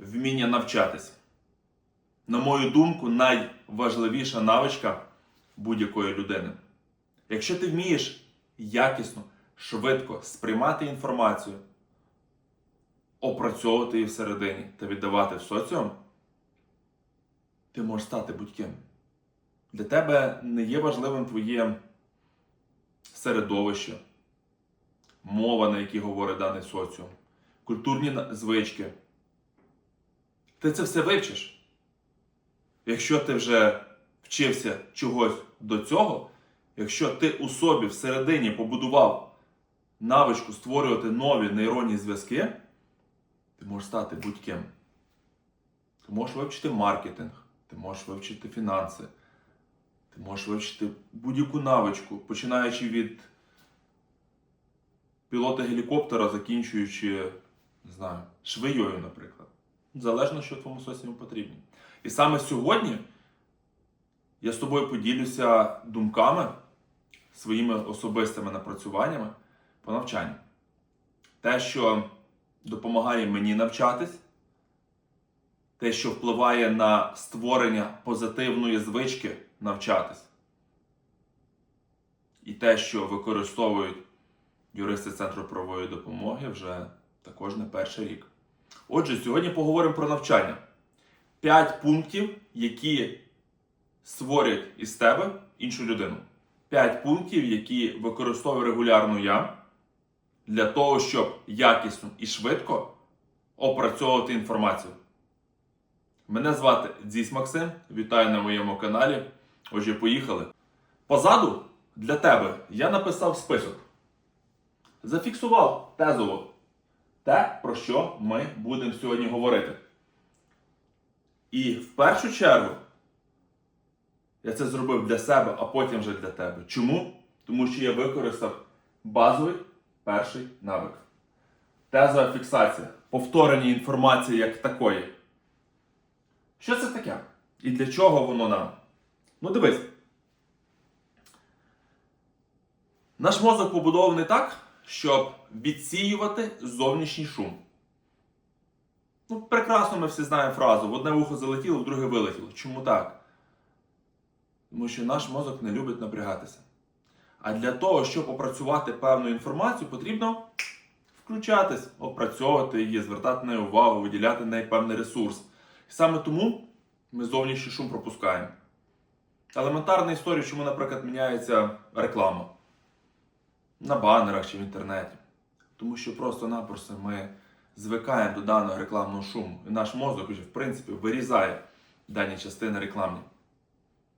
вміння навчатись. На мою думку, найважливіша навичка будь-якої людини. Якщо ти вмієш якісно, швидко сприймати інформацію, опрацьовувати її всередині та віддавати в соціум, ти можеш стати будь-ким. Для тебе не є важливим твоє середовище, мова, на якій говорить даний соціум, культурні звички. Ти це все вивчиш. Якщо ти вже вчився чогось до цього, якщо ти у собі всередині побудував навичку створювати нові нейронні зв'язки, ти можеш стати будь-ким. Ти можеш вивчити маркетинг, ти можеш вивчити фінанси, ти можеш вивчити будь-яку навичку, починаючи від пілота гелікоптера, закінчуючи, не знаю, швеєю, наприклад. Залежно, що твоєму соціуму потрібно. І саме сьогодні я з тобою поділюся думками, своїми особистими напрацюваннями по навчанню. Те, що допомагає мені навчатись, те, що впливає на створення позитивної звички навчатись, і те, що використовують юристи Центру правової допомоги вже також не перший рік. Отже, сьогодні поговоримо про навчання. П'ять пунктів, які створять із тебе іншу людину. П'ять пунктів, які використовую регулярно я для того, щоб якісно і швидко опрацьовувати інформацію. Мене звати Дзіс Максим. Вітаю на моєму каналі. Отже, поїхали. Позаду для тебе я написав список. Зафіксував тезово те, про що ми будемо сьогодні говорити. І в першу чергу я це зробив для себе, а потім вже для тебе. Чому? Тому що я використав базовий перший навик. Тезова фіксація. Повторення інформації як такої. Що це таке? І для чого воно нам? Ну дивись. Наш мозок побудований так, щоб відсіювати зовнішній шум. Ну, прекрасно ми всі знаємо фразу: в одне вухо залетіло, в друге вилетіло. Чому так? Тому що наш мозок не любить напрягатися. А для того, щоб опрацювати певну інформацію, потрібно включатись, опрацьовувати її, звертати на неї увагу, виділяти на неї певний ресурс. І саме тому ми зовнішній шум пропускаємо. Елементарна історія, чому, наприклад, міняється реклама на банерах чи в інтернеті. Тому що просто-напросто ми звикаємо до даного рекламного шуму. І наш мозок вже, в принципі, вирізає дані частини рекламні.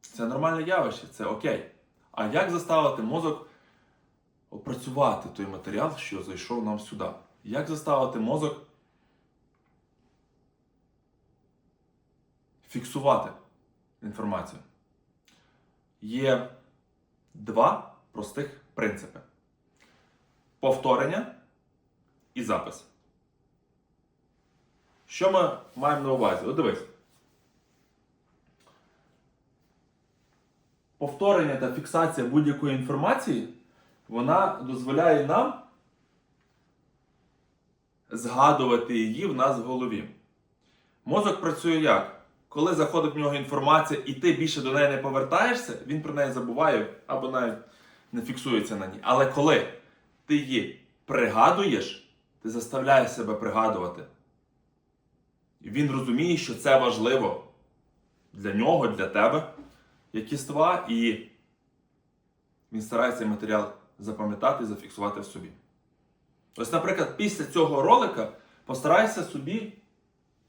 Це нормальне явище, це окей. А як заставити мозок опрацювати той матеріал, що зайшов нам сюди? Як заставити мозок фіксувати інформацію? Є два простих принципи: повторення і запис. Що ми маємо на увазі? От дивись. Повторення та фіксація будь-якої інформації, вона дозволяє нам згадувати її в нас в голові. Мозок працює як? Коли заходить в нього інформація і ти більше до неї не повертаєшся, він про неї забуває або навіть не фіксується на ній. Але коли ти її пригадуєш, ти заставляєш себе пригадувати. Він розуміє, що це важливо для нього, для тебе, як іства, і він старається матеріал запам'ятати і зафіксувати в собі. Ось, наприклад, після цього ролика постарайся собі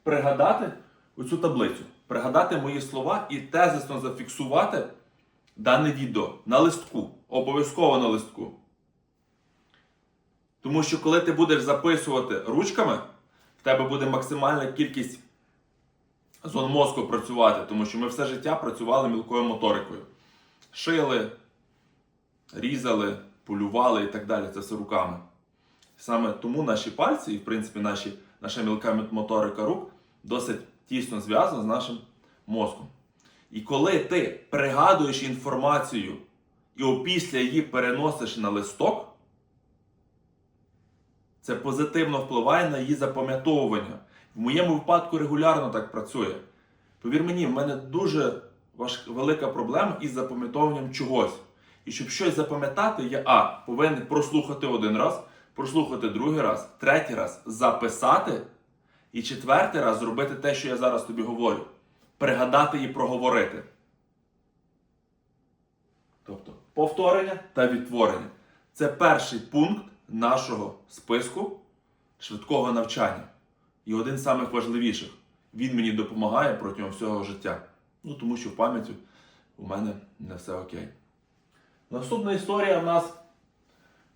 пригадати оцю таблицю, пригадати мої слова і тезисно зафіксувати дане відео на листку. Обов'язково на листку. Тому що коли ти будеш записувати ручками, в тебе буде максимальна кількість зон мозку працювати, тому що ми все життя працювали мілкою моторикою. Шили, різали, полювали і так далі. Це все руками. Саме тому наші пальці, і в принципі наші, наша мілка моторика рук досить тісно зв'язана з нашим мозком. І коли ти пригадуєш інформацію і опісля її переносиш на листок, це позитивно впливає на її запам'ятовування. В моєму випадку регулярно так працює. Повір мені, в мене дуже важ... велика проблема із запам'ятовуванням чогось. І щоб щось запам'ятати, я А. Повинен прослухати один раз, прослухати другий раз, третій раз, записати. І четвертий раз зробити те, що я зараз тобі говорю. Пригадати і проговорити. Тобто повторення та відтворення. Це перший пункт нашого списку швидкого навчання. І один з самих важливіших. Він мені допомагає протягом всього життя. Ну, тому що в пам'яті у мене не все окей. Наступна історія в нас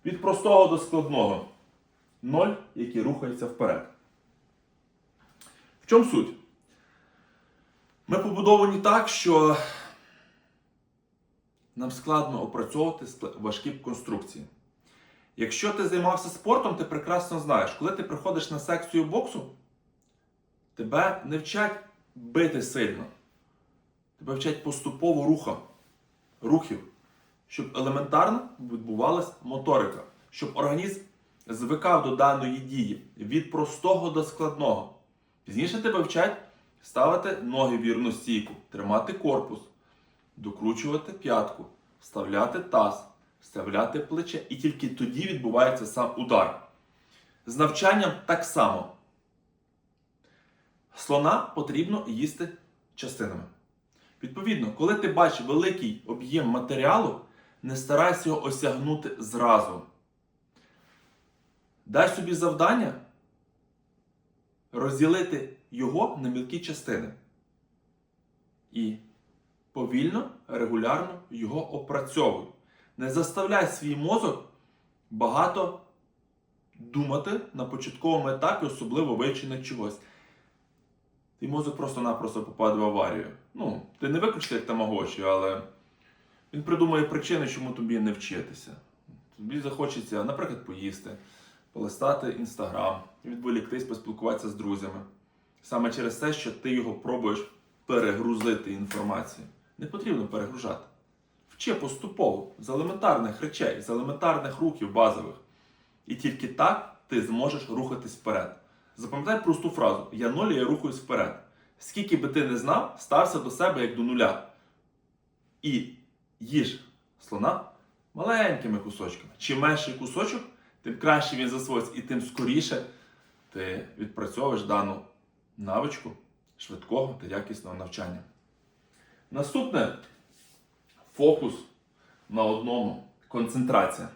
від простого до складного. Ноль, який рухається вперед. В чому суть? Ми побудовані так, що нам складно опрацьовувати важкі конструкції. Якщо ти займався спортом, ти прекрасно знаєш, коли ти приходиш на секцію боксу, тебе не вчать бити сильно. Тебе вчать поступово рухам, рухів, щоб елементарно відбувалася моторика, щоб організм звикав до даної дії від простого до складного. Пізніше тебе вчать ставити ноги вірну стійку, тримати корпус, докручувати п'ятку, вставляти таз, вставляти плече, і тільки тоді відбувається сам удар. З навчанням так само. Слона потрібно їсти частинами. Відповідно, коли ти бачиш великий об'єм матеріалу, не старайся його осягнути зразу. Дай собі завдання розділити його на мілкі частини. І повільно, регулярно його опрацьовуй. Не заставляй свій мозок багато думати на початковому етапі, особливо вивчення чогось. Твій мозок просто-напросто попаде в аварію. Ну, ти не виключиш як тамагочі, але він придумає причини, чому тобі не вчитися. Тобі захочеться, наприклад, поїсти, полистати інстаграм, відволіктись, поспілкуватися з друзями. Саме через те, що ти його пробуєш перегрузити інформацією. Не потрібно перегружати. Вчи поступово з елементарних речей, з елементарних рухів базових. І тільки так ти зможеш рухатись вперед. Запам'ятай просту фразу: я ноль, я рухаюсь вперед. Скільки би ти не знав, стався до себе як до нуля. І їж слона маленькими кусочками. Чим менший кусочок, тим краще він засвоїться, і тим скоріше ти відпрацьовуєш дану навичку швидкого та якісного навчання. Наступне фокус на одному концентрація.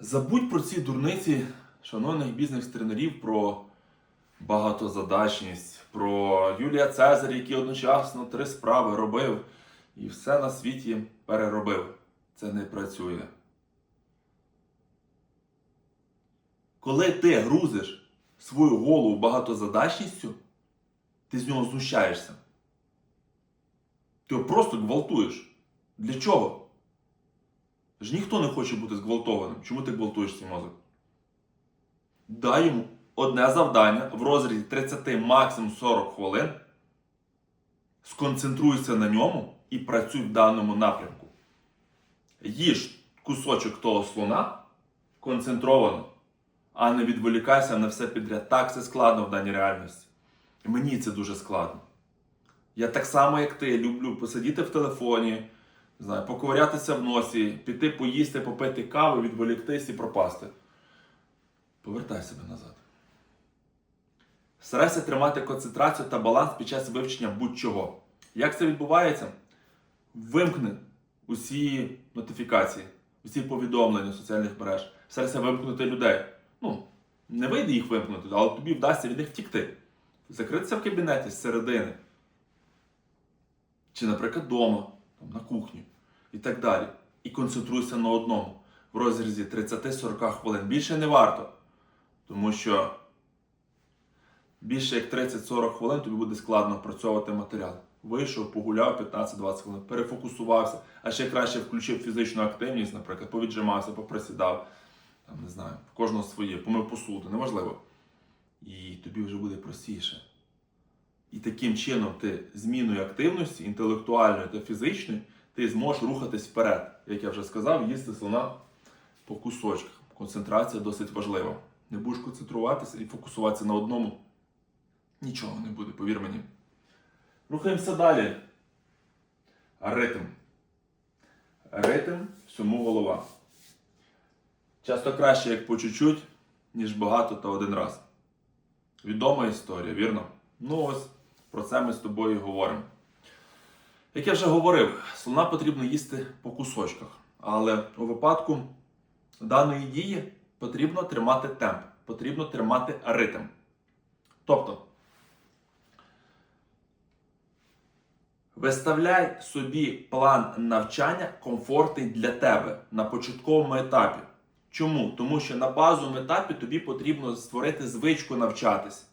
Забудь про ці дурниці шановних бізнес-тренерів про багатозадачність, про Юлія Цезарь, який одночасно три справи робив і все на світі переробив. Це не працює. Коли ти грузиш свою голову багатозадачністю, ти з нього знущаєшся. Ти його просто гвалтуєш. Для чого? Ж ніхто не хоче бути зґвалтованим. Чому ти гвалтуєш свій мозок? Дай йому одне завдання в розрізі 30 максимум 40 хвилин. Сконцентруйся на ньому і працюй в даному напрямку. Їж кусочок того слона концентровано, а не відволікайся на все підряд. Так це складно в даній реальності. Мені це дуже складно. Я так само, як ти, люблю посидіти в телефоні, не знаю, поковирятися в носі, піти поїсти, попити каву, відволіктись і пропасти. Повертай себе назад. Старайся тримати концентрацію та баланс під час вивчення будь-чого. Як це відбувається? Вимкни усі нотифікації, усі повідомлення соціальних мереж. Старайся вимкнути людей. Ну, не вийде їх вимкнути, але тобі вдасться від них втікти. Закритися в кабінеті з середини. Чи, наприклад, вдома, на кухні і так далі. І концентруйся на одному в розрізі 30-40 хвилин. Більше не варто. Тому що більше як 30-40 хвилин тобі буде складно опрацьовувати матеріал. Вийшов, погуляв 15-20 хвилин, перефокусувався, а ще краще включив фізичну активність, наприклад, повіджимався, поприсідав, там, не знаю, в кожного своє, помив посуду, неважливо. І тобі вже буде простіше. І таким чином ти зміною активності, інтелектуальної та фізичної, ти зможеш рухатись вперед. Як я вже сказав, їсти слона по кусочках. Концентрація досить важлива. не будеш концентруватися і фокусуватися на одному, нічого не буде, повір мені. Рухаємося далі. Ритм. Ритм всьому голова. Часто краще як по чуть-чуть, ніж багато та один раз. Відома історія, вірно? Ну ось про це ми з тобою говоримо. Як я вже говорив, слона потрібно їсти по кусочках, але у випадку даної дії потрібно тримати темп, потрібно тримати ритм. Тобто, виставляй собі план навчання комфортний для тебе на початковому етапі. Чому? Тому що на базовому етапі тобі потрібно створити звичку навчатись.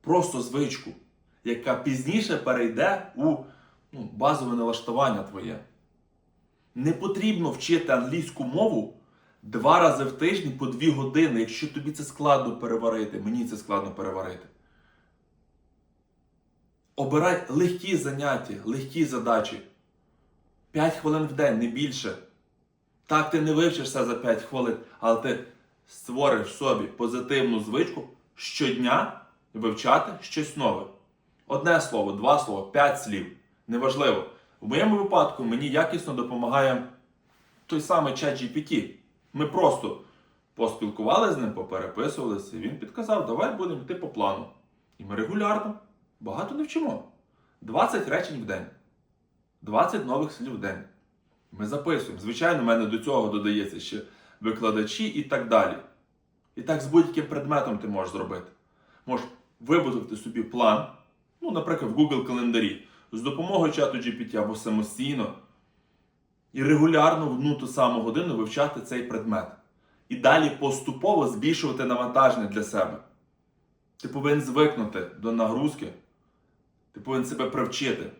Просто звичку, яка пізніше перейде у ну, базове налаштування твоє. Не потрібно вчити англійську мову два рази в тиждень по дві години, якщо тобі це складно переварити. Мені це складно переварити. Обирай легкі заняття, легкі задачі. 5 хвилин в день, не більше. Так, ти не вивчишся за 5 хвилин, але ти створиш собі позитивну звичку щодня вивчати щось нове. Одне слово, два слова, п'ять слів. Неважливо. В моєму випадку мені якісно допомагає той самий чат GPT. Ми просто поспілкувалися з ним, попереписувалися, і він підказав, давай будемо йти по плану. І ми регулярно багато не вчимо. 20 речень в день, 20 нових слів в день. Ми записуємо. Звичайно, в мене до цього додається ще викладачі і так далі. І так з будь-яким предметом ти можеш зробити. Можеш вибудувати собі план, ну, наприклад, в Google календарі, з допомогою чату GPT або самостійно, і регулярно в одну ту саму годину вивчати цей предмет. І далі поступово збільшувати навантаження для себе. Ти повинен звикнути до нагрузки, ти повинен себе привчити.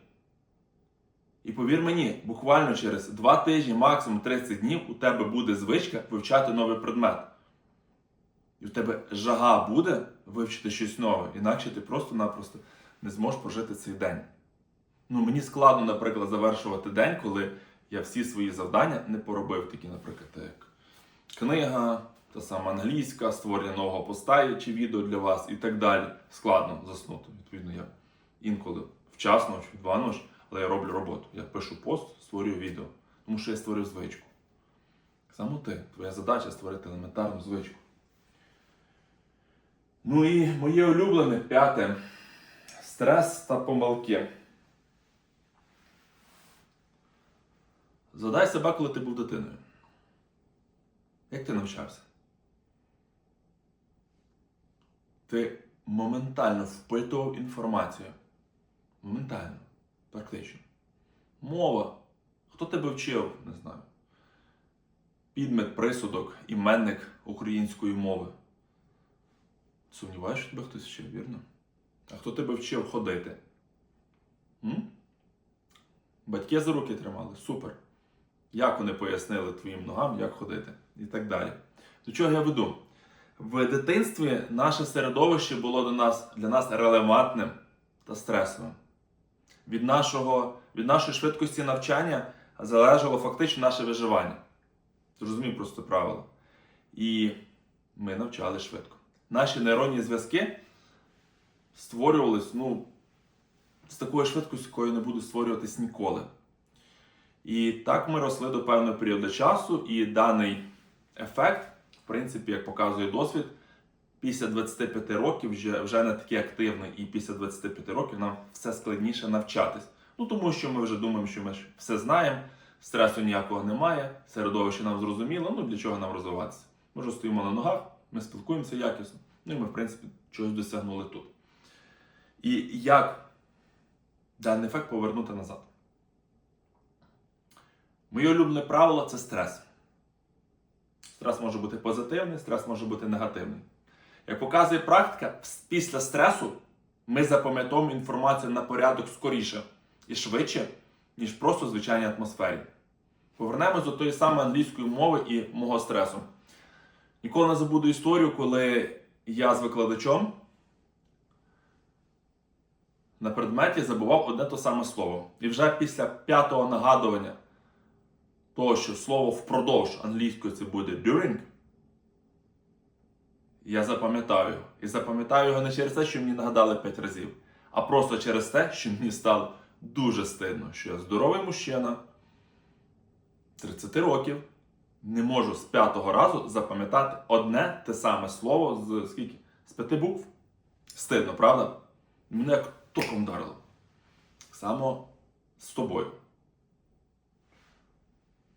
І повір мені, буквально через 2 тижні, максимум 30 днів, у тебе буде звичка вивчати новий предмет. І у тебе жага буде вивчити щось нове, інакше ти просто-напросто не зможеш прожити цей день. Ну, мені складно, наприклад, завершувати день, коли я всі свої завдання не поробив, такі, наприклад, як книга, та сама англійська, створення нового поста чи відео для вас і так далі. Складно заснути. Відповідно, я інколи вчасно чи два ночі, але я роблю роботу. Я пишу пост, створюю відео, тому що я створив звичку. Саме ти, твоя задача створити елементарну звичку. Ну і моє улюблене п'яте стрес та помилки. Задай себе, коли ти був дитиною. Як ти навчався? Ти моментально впитував інформацію. Моментально, практично. Мова. Хто тебе вчив? Не знаю. Підмет, присудок, іменник української мови. Сумніваюся, що тебе хтось вчив, вірно? А хто тебе вчив ходити? М? Батьки за руки тримали? Супер. Як вони пояснили твоїм ногам, як ходити? І так далі. До чого я веду? В дитинстві наше середовище було до нас, для нас релевантним та стресовим. Від, нашого, від нашої швидкості навчання залежало фактично наше виживання. Зрозумів просто правило. І ми навчали швидко. Наші нейронні зв'язки створювались ну, з такою швидкістю, якою не будуть створюватись ніколи. І так ми росли до певного періоду часу, і даний ефект, в принципі, як показує досвід, після 25 років вже, вже не такий активний, і після 25 років нам все складніше навчатись. Ну тому що ми вже думаємо, що ми все знаємо, стресу ніякого немає, середовище нам зрозуміло, ну для чого нам розвиватися? Ми вже стоїмо на ногах, ми спілкуємося якісно, ну і ми, в принципі, чогось досягнули тут. І як даний ефект повернути назад? Моє улюблене правило це стрес. Стрес може бути позитивний, стрес може бути негативний. Як показує практика, після стресу ми запам'ятовуємо інформацію на порядок скоріше і швидше, ніж просто в звичайній атмосфері. Повернемось до тої самої англійської мови і мого стресу. Ніколи не забуду історію, коли я з викладачом на предметі забував одне то саме слово. І вже після п'ятого нагадування того, що слово впродовж англійською це буде during, я запам'ятаю його. І запам'ятаю його не через те, що мені нагадали 5 разів, а просто через те, що мені стало дуже стидно, що я здоровий мужчина 30 років не можу з п'ятого разу запам'ятати одне те саме слово з скільки? З п'яти букв. Стидно, правда? Мене як током вдарило. Само з тобою.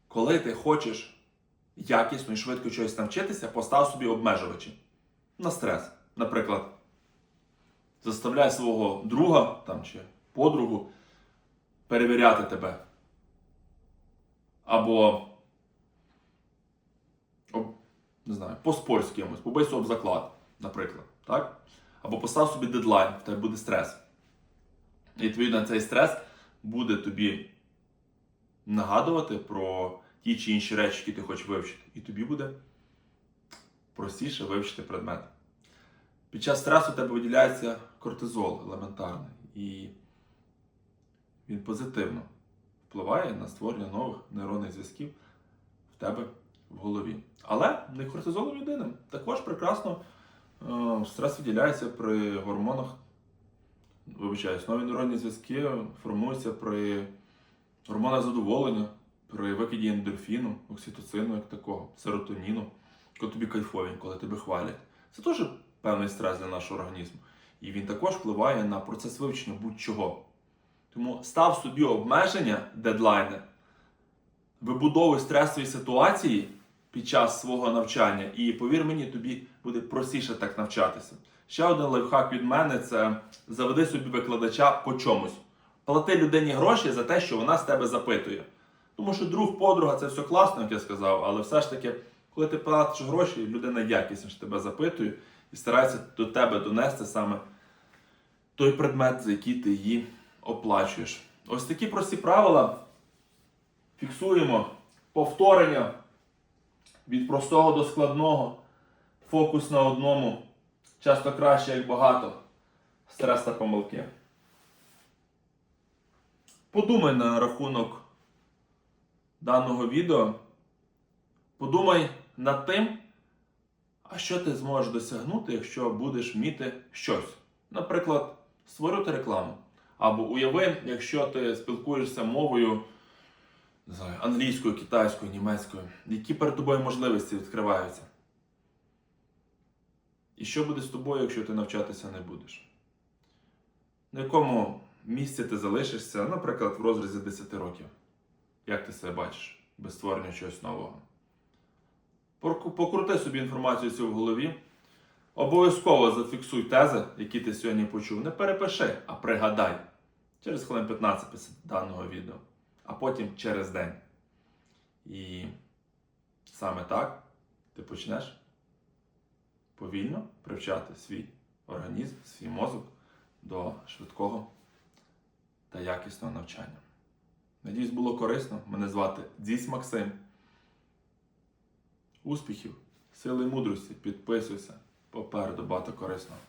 Коли ти хочеш якісно і швидко чогось навчитися, постав собі обмежувачі на стрес. Наприклад, заставляй свого друга там, чи подругу перевіряти тебе. Або об, не знаю, поспорь з кимось, побийся об заклад, наприклад. Так? Або постав собі дедлайн, в тебе буде стрес. І відповідно цей стрес буде тобі нагадувати про ті чи інші речі, які ти хочеш вивчити. І тобі буде простіше вивчити предмет. Під час стресу у тебе виділяється кортизол елементарний. І він позитивно впливає на створення нових нейронних зв'язків в тебе в голові. Але не кортизолом єдиним. Також прекрасно е, стрес виділяється при гормонах. Вибачаюсь, нові нейронні зв'язки формуються при гормонах задоволення, при викиді ендорфіну, окситоцину, як такого, серотоніну, коли тобі кайфовень, коли тебе хвалять. Це теж певний стрес для нашого організму. І він також впливає на процес вивчення будь-чого. Тому став собі обмеження, дедлайни, вибудовуй стресові ситуації під час свого навчання, і повір мені, тобі буде простіше так навчатися. Ще один лайфхак від мене це заведи собі викладача по чомусь. Плати людині гроші за те, що вона з тебе запитує. Тому що друг, подруга це все класно, як я сказав, але все ж таки, коли ти платиш гроші, людина якісніше тебе запитує і старається до тебе донести саме той предмет, за який ти її оплачуєш. Ось такі прості правила. Фіксуємо повторення від простого до складного, фокус на одному. Часто краще, як багато. Стрес та помилки. Подумай на рахунок даного відео. Подумай над тим, а що ти зможеш досягнути, якщо будеш вміти щось. Наприклад, створити рекламу. Або уяви, якщо ти спілкуєшся мовою англійською, китайською, німецькою, які перед тобою можливості відкриваються. І що буде з тобою, якщо ти навчатися не будеш? На якому місці ти залишишся, наприклад, в розрізі 10 років? Як ти себе бачиш без створення чогось нового? Покрути собі інформацію цю в голові. Обов'язково зафіксуй тези, які ти сьогодні почув. Не перепиши, а пригадай. Через хвилин 15 після даного відео, а потім через день. І саме так ти почнеш повільно привчати свій організм, свій мозок до швидкого та якісного навчання. Надіюсь, було корисно. Мене звати Дзісь Максим. Успіхів, сили мудрості, підписуйся. Попереду багато корисного.